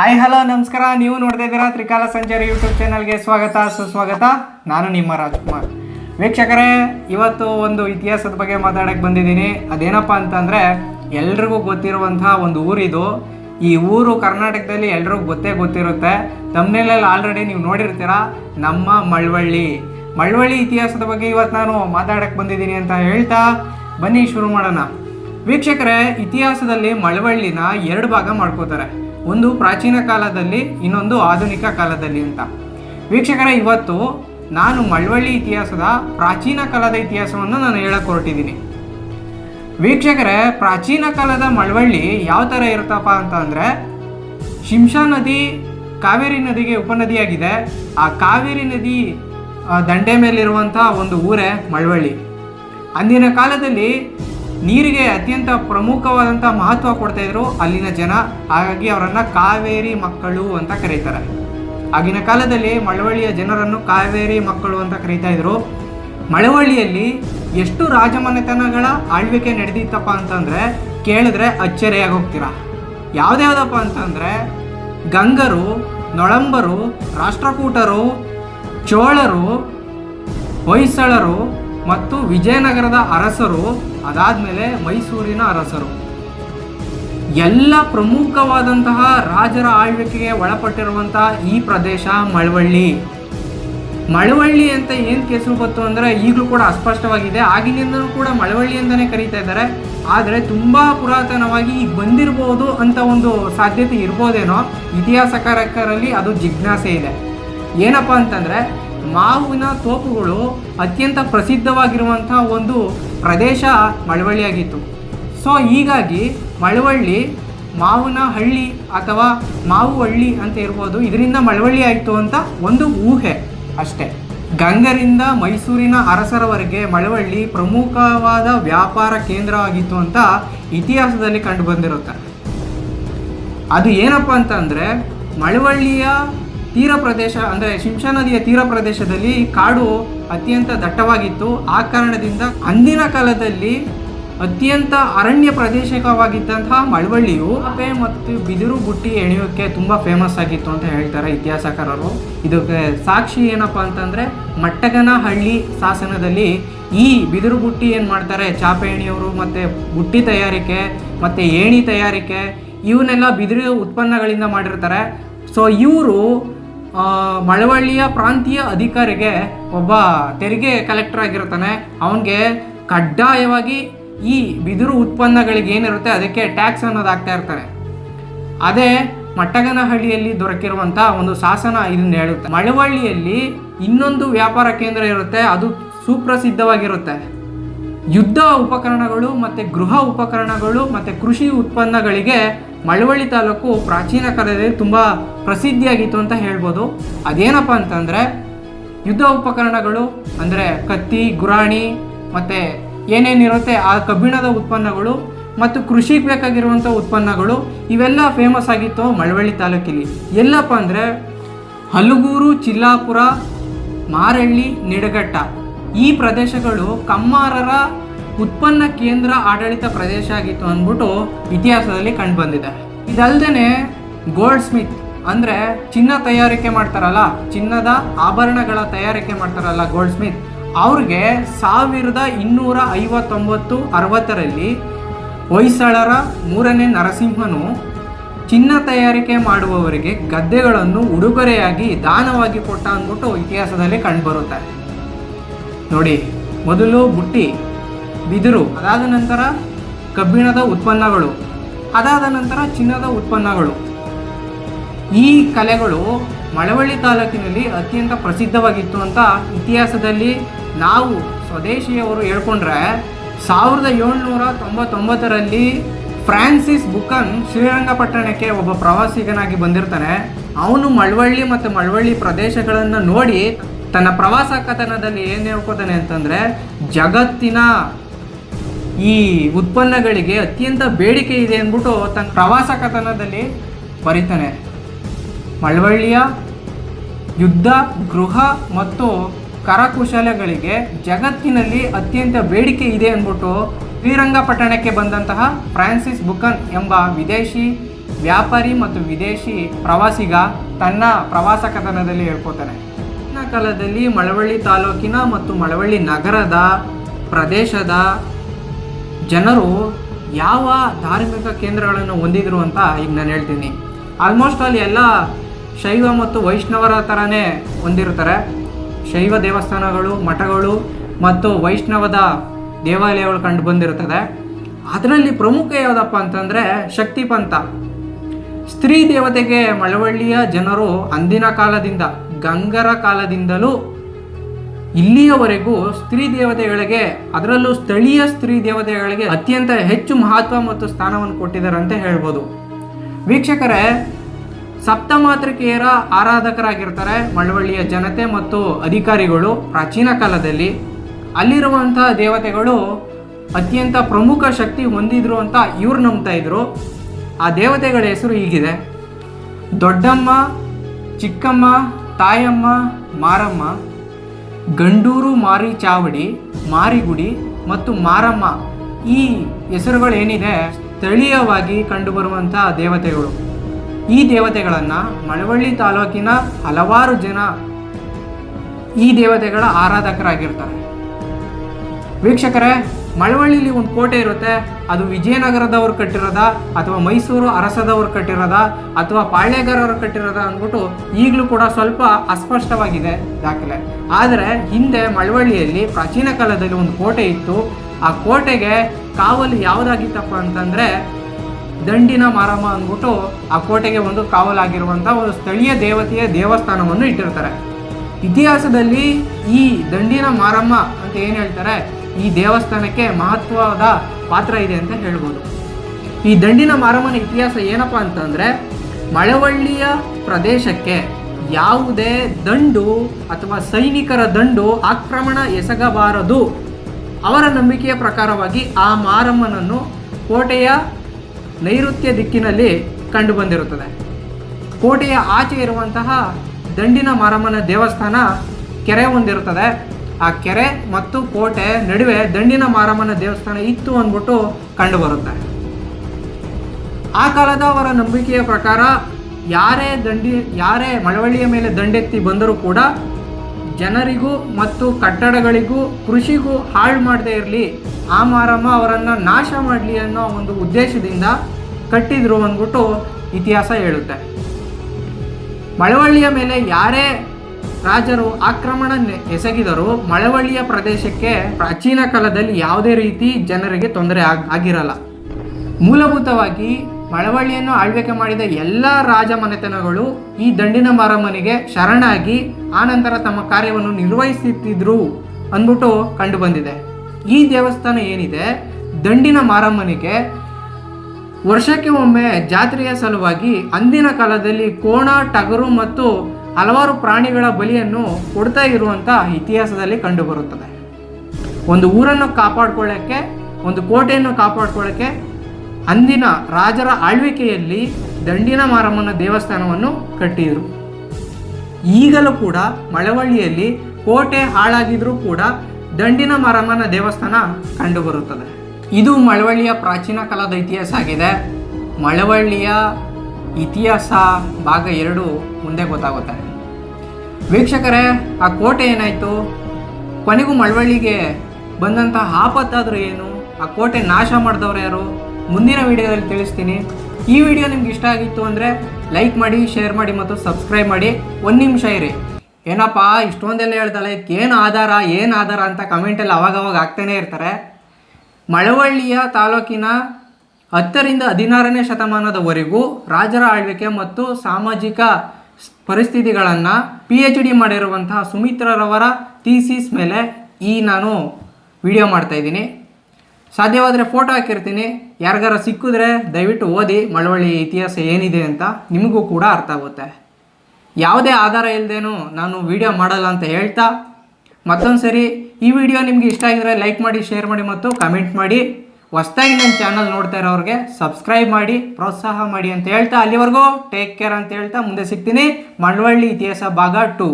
Hi hello ನಮಸ್ಕಾರ. ನೀವು ನೋಡ್ತಾ ಇದ್ದೀರಾ ತ್ರಿಕಾಲ ಸಂಚಾರಿ ಯೂಟ್ಯೂಬ್ ಚಾನಲ್ಗೆ ಸ್ವಾಗತ, ಸುಸ್ವಾಗತ. ನಾನು ನಿಮ್ಮ ರಾಜ್ಕುಮಾರ್. ವೀಕ್ಷಕರೇ, ಇವತ್ತು ಒಂದು ಇತಿಹಾಸದ ಬಗ್ಗೆ ಮಾತಾಡಕ್ಕೆ ಬಂದಿದ್ದೀನಿ. ಅದೇನಪ್ಪ ಅಂತಂದರೆ, ಎಲ್ರಿಗೂ ಗೊತ್ತಿರುವಂತಹ ಒಂದು ಊರಿದು. ಈ ಊರು ಕರ್ನಾಟಕದಲ್ಲಿ ಎಲ್ರಿಗೂ ಗೊತ್ತೇ ಗೊತ್ತಿರುತ್ತೆ. ತಮ್ಮನೇಲಲ್ಲಿ ಆಲ್ರೆಡಿ ನೀವು ನೋಡಿರ್ತೀರ, ನಮ್ಮ ಮಳವಳ್ಳಿ. ಮಳವಳ್ಳಿ ಇತಿಹಾಸದ ಬಗ್ಗೆ ಇವತ್ತು ನಾನು ಮಾತಾಡಕ್ಕೆ ಬಂದಿದ್ದೀನಿ ಅಂತ ಹೇಳ್ತಾ ಬನ್ನಿ, ಶುರು ಮಾಡೋಣ. ವೀಕ್ಷಕರೇ, ಇತಿಹಾಸದಲ್ಲಿ ಮಳವಳ್ಳಿನ ಎರಡು ಭಾಗ ಮಾಡ್ಕೋತಾರೆ. ಒಂದು ಪ್ರಾಚೀನ ಕಾಲದಲ್ಲಿ, ಇನ್ನೊಂದು ಆಧುನಿಕ ಕಾಲದಲ್ಲಿ ಅಂತ. ವೀಕ್ಷಕರೇ, ಇವತ್ತು ನಾನು ಮಳವಳ್ಳಿ ಇತಿಹಾಸದ ಪ್ರಾಚೀನ ಕಾಲದ ಇತಿಹಾಸವನ್ನು ನಾನು ಹೇಳಕ್ಕೆ ಹೊರಟಿದ್ದೀನಿ ವೀಕ್ಷಕರೇ, ಪ್ರಾಚೀನ ಕಾಲದ ಮಳವಳ್ಳಿ ಯಾವ ಥರ ಇರುತ್ತಪ್ಪ ಅಂತ ಅಂದರೆ, ಶಿಂಷಾ ನದಿ, ಕಾವೇರಿ ನದಿಗೆ ಉಪನದಿಯಾಗಿದೆ. ಆ ಕಾವೇರಿ ನದಿ ದಂಡೆ ಮೇಲಿರುವಂಥ ಒಂದು ಊರೇ ಮಳವಳ್ಳಿ. ಅಂದಿನ ಕಾಲದಲ್ಲಿ ನೀರಿಗೆ ಅತ್ಯಂತ ಪ್ರಮುಖವಾದಂಥ ಮಹತ್ವ ಕೊಡ್ತಾ ಇದ್ರು ಅಲ್ಲಿನ ಜನ. ಹಾಗಾಗಿ ಅವರನ್ನು ಕಾವೇರಿ ಮಕ್ಕಳು ಅಂತ ಕರೀತಾರೆ. ಆಗಿನ ಕಾಲದಲ್ಲಿ ಮಳವಳ್ಳಿಯ ಜನರನ್ನು ಕಾವೇರಿ ಮಕ್ಕಳು ಅಂತ ಕರೀತಾ ಇದ್ರು. ಮಳವಳ್ಳಿಯಲ್ಲಿ ಎಷ್ಟು ರಾಜಮನೆತನಗಳ ಆಳ್ವಿಕೆ ನಡೆದಿತ್ತಪ್ಪ ಅಂತಂದರೆ ಕೇಳಿದ್ರೆ ಅಚ್ಚರಿಯಾಗಿ ಹೋಗ್ತೀರಾ ಯಾವ್ದ್ಯಾವ್ದಪ್ಪ ಅಂತಂದರೆ ಗಂಗರು, ನೊಳಂಬರು, ರಾಷ್ಟ್ರಕೂಟರು, ಚೋಳರು, ಹೊಯ್ಸಳರು ಮತ್ತು ವಿಜಯನಗರದ ಅರಸರು, ಅದಾದಮೇಲೆ ಮೈಸೂರಿನ ಅರಸರು. ಎಲ್ಲ ಪ್ರಮುಖವಾದಂತಹ ರಾಜರ ಆಳ್ವಿಕೆಗೆ ಒಳಪಟ್ಟಿರುವಂತಹ ಈ ಪ್ರದೇಶ ಮಳವಳ್ಳಿ. ಮಳವಳ್ಳಿ ಅಂತ ಏನು ಹೆಸರು ಬಂತು ಅಂದರೆ ಈಗಲೂ ಕೂಡ ಅಸ್ಪಷ್ಟವಾಗಿದೆ. ಆಗಿನಿಂದಲೂ ಕೂಡ ಮಳವಳ್ಳಿ ಅಂತಲೇ ಕರೀತಾ ಇದ್ದಾರೆ. ಆದರೆ ತುಂಬ ಪುರಾತನವಾಗಿ ಈಗ ಬಂದಿರ್ಬೋದು ಅಂತ ಒಂದು ಸಾಧ್ಯತೆ ಇರ್ಬೋದೇನೋ ಇತಿಹಾಸಕಾರಕರಲ್ಲಿ ಅದು ಜಿಜ್ಞಾಸೆ ಇದೆ. ಏನಪ್ಪ ಅಂತಂದರೆ ಮಾವಿನ ತೋಪುಗಳು ಅತ್ಯಂತ ಪ್ರಸಿದ್ಧವಾಗಿರುವಂಥ ಒಂದು ಪ್ರದೇಶ ಮಳವಳ್ಳಿಯಾಗಿತ್ತು. ಸೊ ಹೀಗಾಗಿ ಮಳವಳ್ಳಿ, ಮಾವಿನ ಹಳ್ಳಿ ಅಥವಾ ಮಾವು ಹಳ್ಳಿ ಅಂತ ಇರ್ಬೋದು, ಇದರಿಂದ ಮಳವಳ್ಳಿ ಆಯಿತು ಅಂತ ಒಂದು ಊಹೆ ಅಷ್ಟೇ. ಗಂಗರಿಂದ ಮೈಸೂರಿನ ಅರಸರವರೆಗೆ ಮಳವಳ್ಳಿ ಪ್ರಮುಖವಾದ ವ್ಯಾಪಾರ ಕೇಂದ್ರ ಆಗಿತ್ತು ಅಂತ ಇತಿಹಾಸದಲ್ಲಿ ಕಂಡುಬಂದಿರುತ್ತೆ ಅದು ಏನಪ್ಪ ಅಂತಂದರೆ, ಮಳವಳ್ಳಿಯ ತೀರ ಪ್ರದೇಶ, ಅಂದರೆ ಶಿಂಷಾ ನದಿಯ ತೀರ ಪ್ರದೇಶದಲ್ಲಿ ಕಾಡು ಅತ್ಯಂತ ದಟ್ಟವಾಗಿತ್ತು. ಆ ಕಾರಣದಿಂದ ಅಂದಿನ ಕಾಲದಲ್ಲಿ ಅತ್ಯಂತ ಅರಣ್ಯ ಪ್ರದೇಶವಾಗಿದ್ದಂತಹ ಮಳವಳ್ಳಿಯು ಆಪೆ ಮತ್ತು ಬಿದಿರು ಬುಟ್ಟಿ ಎಣೆಯೋಕ್ಕೆ ತುಂಬ ಫೇಮಸ್ ಆಗಿತ್ತು ಅಂತ ಹೇಳ್ತಾರೆ ಇತಿಹಾಸಕಾರರು. ಇದಕ್ಕೆ ಸಾಕ್ಷಿ ಏನಪ್ಪ ಅಂತಂದರೆ ಮಟ್ಟಗನಹಳ್ಳಿ ಶಾಸನದಲ್ಲಿ ಈ ಬಿದಿರು ಬುಟ್ಟಿ ಏನು ಮಾಡ್ತಾರೆ? ಚಾಪೆ ಎಣಿಯವರು ಮತ್ತು ಬುಟ್ಟಿ ತಯಾರಿಕೆ ಮತ್ತು ಏಣಿ ತಯಾರಿಕೆ ಇವನ್ನೆಲ್ಲ ಬಿದಿರು ಉತ್ಪನ್ನಗಳಿಂದ ಮಾಡಿರ್ತಾರೆ. ಸೊ ಇವರು ಮಳವಳ್ಳಿಯ ಪ್ರಾಂತೀಯ ಅಧಿಕಾರಿಗೆ ಒಬ್ಬ ತೆರಿಗೆ ಕಲೆಕ್ಟರ್ ಆಗಿರ್ತಾನೆ ಅವನಿಗೆ ಕಡ್ಡಾಯವಾಗಿ ಈ ಬಿದಿರು ಉತ್ಪನ್ನಗಳಿಗೆ ಏನಿರುತ್ತೆ ಅದಕ್ಕೆ ಟ್ಯಾಕ್ಸ್ ಅನ್ನೋದು ಹಾಕ್ತಾ ಇರ್ತಾರೆ. ಅದೇ ಮಟ್ಟಗನಹಳ್ಳಿಯಲ್ಲಿ ದೊರಕಿರುವಂಥ ಒಂದು ಶಾಸನ ಇದನ್ನು ಹೇಳುತ್ತೆ. ಮಳವಳ್ಳಿಯಲ್ಲಿ ಇನ್ನೊಂದು ವ್ಯಾಪಾರ ಕೇಂದ್ರ ಇರುತ್ತೆ, ಅದು ಸುಪ್ರಸಿದ್ಧವಾಗಿರುತ್ತೆ. ಯುದ್ಧ ಉಪಕರಣಗಳು ಮತ್ತು ಗೃಹ ಉಪಕರಣಗಳು ಮತ್ತು ಕೃಷಿ ಉತ್ಪನ್ನಗಳಿಗೆ ಮಳವಳ್ಳಿ ತಾಲೂಕು ಪ್ರಾಚೀನ ಕಾಲದಲ್ಲಿ ತುಂಬ ಪ್ರಸಿದ್ಧಿಯಾಗಿತ್ತು ಅಂತ ಹೇಳ್ಬೋದು. ಅದೇನಪ್ಪ ಅಂತಂದರೆ ಯುದ್ಧ ಉಪಕರಣಗಳು, ಅಂದರೆ ಕತ್ತಿ, ಗುರಾಣಿ, ಮತ್ತು ಏನೇನಿರುತ್ತೆ ಆ ಕಬ್ಬಿಣದ ಉತ್ಪನ್ನಗಳು ಮತ್ತು ಕೃಷಿಗೆ ಬೇಕಾಗಿರುವಂಥ ಉತ್ಪನ್ನಗಳು, ಇವೆಲ್ಲ ಫೇಮಸ್ ಆಗಿತ್ತು ಮಳವಳ್ಳಿ ತಾಲೂಕಿಲಿ ಎಲ್ಲಪ್ಪ ಅಂದರೆ ಹಲಗೂರು, ಚಿಲ್ಲಾಪುರ, ಮಾರಳ್ಳಿ ನಿಡಘಟ್ಟ ಈ ಪ್ರದೇಶಗಳು ಕಮ್ಮಾರರ ಉತ್ಪನ್ನ ಕೇಂದ್ರ ಆಡಳಿತ ಪ್ರದೇಶ ಆಗಿತ್ತು ಅಂದ್ಬಿಟ್ಟು ಇತಿಹಾಸದಲ್ಲಿ ಕಂಡುಬಂದಿದೆ ಇದಲ್ದೇ ಗೋಲ್ಡ್ ಸ್ಮಿತ್ ಅಂದರೆ ಚಿನ್ನ ತಯಾರಿಕೆ ಮಾಡ್ತಾರಲ್ಲ, ಚಿನ್ನದ ಆಭರಣಗಳ ತಯಾರಿಕೆ ಮಾಡ್ತಾರಲ್ಲ ಗೋಲ್ಡ್ ಸ್ಮಿತ್ ಅವ್ರಿಗೆ ಸಾವಿರದ ಇನ್ನೂರ ಐವತ್ತೊಂಬತ್ತು ಅರವತ್ತರಲ್ಲಿ ಹೊಯ್ಸಳರ ಮೂರನೇ ನರಸಿಂಹನು ಚಿನ್ನ ತಯಾರಿಕೆ ಮಾಡುವವರಿಗೆ ಗದ್ದೆಗಳನ್ನು ಉಡುಗೊರೆಯಾಗಿ ದಾನವಾಗಿ ಕೊಟ್ಟ ಅಂದ್ಬಿಟ್ಟು ಇತಿಹಾಸದಲ್ಲಿ ಕಂಡುಬರುತ್ತೆ ನೋಡಿ, ಮೊದಲು ಬುಟ್ಟಿ. ಬಿದಿರು. ಅದಾದ ನಂತರ ಕಬ್ಬಿಣದ ಉತ್ಪನ್ನಗಳು. ಅದಾದ ನಂತರ ಚಿನ್ನದ ಉತ್ಪನ್ನಗಳು. ಈ ಕಲೆಗಳು ಮಳವಳ್ಳಿ ತಾಲೂಕಿನಲ್ಲಿ ಅತ್ಯಂತ ಪ್ರಸಿದ್ಧವಾಗಿತ್ತು ಅಂತ ಇತಿಹಾಸದಲ್ಲಿ ನಾವು ಸ್ವದೇಶಿಯವರು ಹೇಳ್ಕೊಂಡ್ರೆ ಸಾವಿರದ ಏಳ್ನೂರ ತೊಂಬತ್ತೊಂಬತ್ತರಲ್ಲಿ ಫ್ರಾನ್ಸಿಸ್ ಬುಕನ್ ಶ್ರೀರಂಗಪಟ್ಟಣಕ್ಕೆ ಒಬ್ಬ ಪ್ರವಾಸಿಗನಾಗಿ ಬಂದಿರ್ತಾನೆ. ಅವನು ಮಳವಳ್ಳಿ ಮತ್ತು ಮಳವಳ್ಳಿ ಪ್ರದೇಶಗಳನ್ನು ನೋಡಿ ತನ್ನ ಪ್ರವಾಸ ಕಥನದಲ್ಲಿ ಏನು ಹೇಳ್ಕೊತಾನೆ ಅಂತಂದರೆ ಜಗತ್ತಿನ ಈ ಉತ್ಪನ್ನಗಳಿಗೆ ಅತ್ಯಂತ ಬೇಡಿಕೆ ಇದೆ ಅಂದ್ಬಿಟ್ಟು ತನ್ನ ಪ್ರವಾಸ ಕಥನದಲ್ಲಿ ಬರೀತಾನೆ. ಮಳವಳ್ಳಿಯ ಯುದ್ಧ, ಗೃಹ ಮತ್ತು ಕರಕುಶಲಗಳಿಗೆ ಜಗತ್ತಿನಲ್ಲಿ ಅತ್ಯಂತ ಬೇಡಿಕೆ ಇದೆ ಅಂದ್ಬಿಟ್ಟು ಶ್ರೀರಂಗಪಟ್ಟಣಕ್ಕೆ ಬಂದಂತಹ ಫ್ರಾನ್ಸಿಸ್ ಬುಕನ್ ಎಂಬ ವಿದೇಶಿ ವ್ಯಾಪಾರಿ ಮತ್ತು ವಿದೇಶಿ ಪ್ರವಾಸಿಗ ತನ್ನ ಪ್ರವಾಸ ಕಥನದಲ್ಲಿ ಹೇಳ್ಕೊತಾನೆ. ಕಾಲದಲ್ಲಿ ಮಳವಳ್ಳಿ ತಾಲೂಕಿನ ಮತ್ತು ಮಳವಳ್ಳಿ ನಗರದ ಪ್ರದೇಶದ ಜನರು ಯಾವ ಧಾರ್ಮಿಕ ಕೇಂದ್ರಗಳನ್ನು ಹೊಂದಿದ್ರು ಅಂತ ಈಗ ನಾನು ಹೇಳ್ತೀನಿ. ಆಲ್ಮೋಸ್ಟ್ ಅಲ್ಲಿ ಎಲ್ಲ ಶೈವ ಮತ್ತು ವೈಷ್ಣವರ ಥರನೇ ಹೊಂದಿರ್ತಾರೆ ಶೈವ ದೇವಸ್ಥಾನಗಳು, ಮಠಗಳು ಮತ್ತು ವೈಷ್ಣವದ ದೇವಾಲಯಗಳು ಕಂಡು ಬಂದಿರುತ್ತದೆ. ಅದರಲ್ಲಿ ಪ್ರಮುಖ ಯಾವುದಪ್ಪ ಅಂತಂದರೆ ಶಕ್ತಿ ಪಂಥ ಸ್ತ್ರೀ ದೇವತೆಗೆ ಮಳವಳ್ಳಿಯ ಜನರು ಅಂದಿನ ಕಾಲದಿಂದ, ಗಂಗರ ಕಾಲದಿಂದಲೂ ಇಲ್ಲಿಯವರೆಗೂ ಸ್ತ್ರೀ ದೇವತೆಗಳಿಗೆ, ಅದರಲ್ಲೂ ಸ್ಥಳೀಯ ಸ್ತ್ರೀ ದೇವತೆಗಳಿಗೆ ಅತ್ಯಂತ ಹೆಚ್ಚು ಮಹತ್ವ ಮತ್ತು ಸ್ಥಾನವನ್ನು ಕೊಟ್ಟಿದ್ದಾರೆ ಅಂತ ಹೇಳ್ಬೋದು. ವೀಕ್ಷಕರೇ ಸಪ್ತಮಾತೃಕೆಯರ ಆರಾಧಕರಾಗಿರ್ತಾರೆ ಮಳವಳ್ಳಿಯ ಜನತೆ ಮತ್ತು ಅಧಿಕಾರಿಗಳು ಪ್ರಾಚೀನ ಕಾಲದಲ್ಲಿ. ಅಲ್ಲಿರುವಂತಹ ದೇವತೆಗಳು ಅತ್ಯಂತ ಪ್ರಮುಖ ಶಕ್ತಿ ಹೊಂದಿದ್ರು ಅಂತ ಇವ್ರು ನಂಬ್ತಾ ಇದ್ರು. ಆ ದೇವತೆಗಳ ಹೆಸರು ಹೀಗಿದೆ. ದೊಡ್ಡಮ್ಮ, ಚಿಕ್ಕಮ್ಮ, ತಾಯಮ್ಮ, ಮಾರಮ್ಮ. ಗಂಡೂರು ಮಾರಿ ಚಾವಡಿ, ಮಾರಿಗುಡಿ ಮತ್ತು ಮಾರಮ್ಮ ಈ ಹೆಸರುಗಳೇನಿದೆ ಸ್ಥಳೀಯವಾಗಿ ಕಂಡುಬರುವಂಥ ದೇವತೆಗಳು. ಈ ದೇವತೆಗಳನ್ನು ಮಳವಳ್ಳಿ ತಾಲೂಕಿನ ಹಲವಾರು ಜನ ಈ ದೇವತೆಗಳ ಆರಾಧಕರಾಗಿರ್ತಾರೆ. ವೀಕ್ಷಕರೇ ಮಳವಳ್ಳಿಲಿ ಒಂದು ಕೋಟೆ ಇರುತ್ತೆ, ಅದು ವಿಜಯನಗರದವ್ರು ಕಟ್ಟಿರೋದ ಅಥವಾ ಮೈಸೂರು ಅರಸದವ್ರು ಕಟ್ಟಿರೋದ ಅಥವಾ ಪಾಳ್ಯಗಾರರು ಕಟ್ಟಿರೋದ ಅಂದ್ಬಿಟ್ಟು ಈಗಲೂ ಕೂಡ ಸ್ವಲ್ಪ ಅಸ್ಪಷ್ಟವಾಗಿದೆ ದಾಖಲೆ. ಆದರೆ ಹಿಂದೆ ಮಳವಳ್ಳಿಯಲ್ಲಿ ಪ್ರಾಚೀನ ಕಾಲದಲ್ಲಿ ಒಂದು ಕೋಟೆ ಇತ್ತು. ಆ ಕೋಟೆಗೆ ಕಾವಲು ಯಾವುದಾಗಿತ್ತಪ್ಪ ಅಂತಂದರೆ ದಂಡಿನ ಮಾರಮ್ಮ ಅಂದ್ಬಿಟ್ಟು ಆ ಕೋಟೆಗೆ ಒಂದು ಕಾವಲಾಗಿರುವಂಥ ಒಂದು ಸ್ಥಳೀಯ ದೇವತೆಯ ದೇವಸ್ಥಾನವನ್ನು ಇಟ್ಟಿರ್ತಾರೆ. ಇತಿಹಾಸದಲ್ಲಿ ಈ ದಂಡಿನ ಮಾರಮ್ಮ ಅಂತ ಏನು ಹೇಳ್ತಾರೆ? ಈ ದೇವಸ್ಥಾನಕ್ಕೆ ಮಹತ್ವದ ಪಾತ್ರ ಇದೆ ಅಂತ ಹೇಳ್ಬೋದು. ಈ ದಂಡಿನ ಮಾರಮ್ಮನ ಇತಿಹಾಸ ಏನಪ್ಪ ಅಂತಂದರೆ, ಮಳವಳ್ಳಿಯ ಪ್ರದೇಶಕ್ಕೆ ಯಾವುದೇ ದಂಡು ಅಥವಾ ಸೈನಿಕರ ದಂಡು ಆಕ್ರಮಣ ಎಸಗಬಾರದು. ಅವರ ನಂಬಿಕೆಯ ಪ್ರಕಾರವಾಗಿ ಆ ಮಾರಮ್ಮನನ್ನು ಕೋಟೆಯ ನೈಋತ್ಯ ದಿಕ್ಕಿನಲ್ಲಿ ಕಂಡುಬಂದಿರುತ್ತದೆ ಕೋಟೆಯ ಆಚೆ ಇರುವಂತಹ ದಂಡಿನ ಮಾರಮ್ಮನ ದೇವಸ್ಥಾನ ಕೆರೆ ಹೊಂದಿರುತ್ತದೆ. ಆ ಕೆರೆ ಮತ್ತು ಕೋಟೆ ನಡುವೆ ದಂಡಿನ ಮಾರಮ್ಮನ ದೇವಸ್ಥಾನ ಇತ್ತು ಅಂದ್ಬಿಟ್ಟು ಕಂಡುಬರುತ್ತೆ ಆ ಕಾಲದ ಅವರ ನಂಬಿಕೆಯ ಪ್ರಕಾರ ಯಾರೇ ದಂಡಿ, ಯಾರೇ ಮಳವಳ್ಳಿಯ ಮೇಲೆ ದಂಡೆತ್ತಿ ಬಂದರೂ ಕೂಡ ಜನರಿಗೂ ಮತ್ತು ಕಟ್ಟಡಗಳಿಗೂ ಕೃಷಿಗೂ ಹಾಳು ಮಾಡದೇ ಇರಲಿ, ಆ ಮಾರಮ್ಮ ಅವರನ್ನು ನಾಶ ಮಾಡಲಿ ಅನ್ನೋ ಒಂದು ಉದ್ದೇಶದಿಂದ ಕಟ್ಟಿದ್ರು ಅಂದ್ಬಿಟ್ಟು ಇತಿಹಾಸ ಹೇಳುತ್ತೆ. ಮಳವಳ್ಳಿಯ ಮೇಲೆ ಯಾರೇ ರಾಜರು ಆಕ್ರಮಣ ಎಸಗಿದರು. ಮಳವಳ್ಳಿಯ ಪ್ರದೇಶಕ್ಕೆ ಪ್ರಾಚೀನ ಕಾಲದಲ್ಲಿ ಯಾವುದೇ ರೀತಿ ಜನರಿಗೆ ತೊಂದರೆ ಆಗ್, ಆಗಿರಲ್ಲ. ಮೂಲಭೂತವಾಗಿ ಮಳವಳ್ಳಿಯನ್ನು ಆಳ್ವಿಕೆ ಮಾಡಿದ ಎಲ್ಲ ರಾಜ ಮನೆತನಗಳು ಈ ದಂಡಿನ ಮಾರಮ್ಮನಿಗೆ ಶರಣಾಗಿ ಆನಂತರ ತಮ್ಮ ಕಾರ್ಯವನ್ನು ನಿರ್ವಹಿಸುತ್ತಿದ್ರು ಅಂದ್ಬಿಟ್ಟು ಕಂಡುಬಂದಿದೆ. ಈ ದೇವಸ್ಥಾನ ಏನಿದೆ? ದಂಡಿನ ಮಾರಮ್ಮನಿಗೆ ವರ್ಷಕ್ಕೆ ಒಮ್ಮೆ ಜಾತ್ರೆಯ ಸಲುವಾಗಿ ಅಂದಿನ ಕಾಲದಲ್ಲಿ ಕೋಣ, ಟಗರು ಮತ್ತು ಹಲವಾರು ಪ್ರಾಣಿಗಳ ಬಲಿಯನ್ನು ಕೊಡ್ತಾ ಇರುವಂಥ ಇತಿಹಾಸದಲ್ಲಿ ಕಂಡುಬರುತ್ತದೆ. ಒಂದು ಊರನ್ನು ಕಾಪಾಡ್ಕೊಳ್ಳೋಕ್ಕೆ, ಒಂದು ಕೋಟೆಯನ್ನು ಕಾಪಾಡ್ಕೊಳ್ಳೋಕ್ಕೆ ಅಂದಿನ ರಾಜರ ಆಳ್ವಿಕೆಯಲ್ಲಿ ದಂಡಿನ ಮಾರಮ್ಮನ ದೇವಸ್ಥಾನವನ್ನು ಕಟ್ಟಿದರು. ಈಗಲೂ ಕೂಡ ಮಳವಳ್ಳಿಯಲ್ಲಿ ಕೋಟೆ ಹಾಳಾಗಿದ್ರೂ ಕೂಡ ದಂಡಿನ ಮಾರಮ್ಮನ ದೇವಸ್ಥಾನ ಕಂಡುಬರುತ್ತದೆ. ಇದು ಮಳವಳ್ಳಿಯ ಪ್ರಾಚೀನ ಕಾಲದ ಇತಿಹಾಸ ಆಗಿದೆ. ಮಳವಳ್ಳಿಯ ಇತಿಹಾಸ ಭಾಗ ಎರಡು ಮುಂದೆ ಗೊತ್ತಾಗುತ್ತೆ. ವೀಕ್ಷಕರೇ, ಆ ಕೋಟೆ ಏನಾಯಿತು? ಕೊನೆಗೂ ಮಳವಳ್ಳಿಗೆ ಬಂದಂತಹ ಆಪತ್ತಾದರೂ ಏನು? ಆ ಕೋಟೆ ನಾಶ ಮಾಡಿದವ್ರು ಯಾರು? ಮುಂದಿನ ವಿಡಿಯೋದಲ್ಲಿ ತಿಳಿಸ್ತೀನಿ. ಈ ವಿಡಿಯೋ ನಿಮ್ಗೆ ಇಷ್ಟ ಆಗಿತ್ತು ಅಂದರೆ ಲೈಕ್ ಮಾಡಿ, ಶೇರ್ ಮಾಡಿ ಮತ್ತು ಸಬ್ಸ್ಕ್ರೈಬ್ ಮಾಡಿ. ಒಂದು ನಿಮಿಷ ಇರಿ. ಏನಪ್ಪ, ಇಷ್ಟೊಂದೆಲ್ಲ ಹೇಳ್ದಲ್ಲ ಏನು ಆಧಾರ ಏನು ಆಧಾರ ಅಂತ ಕಮೆಂಟಲ್ಲಿ ಅವಾಗವಾಗ ಆಗ್ತಾನೆ ಇರ್ತಾರೆ. ಮಳವಳ್ಳಿಯ ತಾಲೂಕಿನ ಹತ್ತರಿಂದ ಹದಿನಾರನೇ ಶತಮಾನದವರೆಗೂ ರಾಜರ ಆಳ್ವಿಕೆ ಮತ್ತು ಸಾಮಾಜಿಕ ಪರಿಸ್ಥಿತಿಗಳನ್ನು ಪಿ ಎಚ್ ಡಿ ಮಾಡಿರುವಂತಹ ಸುಮಿತ್ರರವರ ಥೀಸಿಸ್ ಮೇಲೆ ಈ ನಾನು ವಿಡಿಯೋ ಮಾಡ್ತಾಯಿದ್ದೀನಿ ಸಾಧ್ಯವಾದರೆ ಫೋಟೋ ಹಾಕಿರ್ತೀನಿ. ಯಾರಿಗಾರ ಸಿಕ್ಕಿದ್ರೆ ದಯವಿಟ್ಟು ಓದಿ, ಮಳವಳ್ಳಿ ಇತಿಹಾಸ ಏನಿದೆ ಅಂತ ನಿಮಗೂ ಕೂಡ ಅರ್ಥ ಆಗುತ್ತೆ. ಯಾವುದೇ ಆಧಾರ ಇಲ್ಲದೇನು ನಾನು ವಿಡಿಯೋ ಮಾಡಲ್ಲ ಅಂತ ಹೇಳ್ತಾ ಮತ್ತೊಂದು ಸರಿ ಈ ವಿಡಿಯೋ ನಿಮಗೆ ಇಷ್ಟ ಆಗಿದ್ರೆ ಲೈಕ್ ಮಾಡಿ ಶೇರ್ ಮಾಡಿ ಮತ್ತು ಕಮೆಂಟ್ ಮಾಡಿ. ಹೊಸ್ದಾಗಿ ನನ್ನ ಚಾನಲ್ ನೋಡ್ತಾ ಇರೋರಿಗೆ ಸಬ್ಸ್ಕ್ರೈಬ್ ಮಾಡಿ, ಪ್ರೋತ್ಸಾಹ ಮಾಡಿ ಅಂತ ಹೇಳ್ತಾ ಅಲ್ಲಿವರೆಗೂ ಟೇಕ್ ಕೇರ್ ಅಂತ ಹೇಳ್ತಾ ಮುಂದೆ ಸಿಗ್ತೀನಿ. ಮಳವಳ್ಳಿ ಇತಿಹಾಸ ಭಾಗ ಟು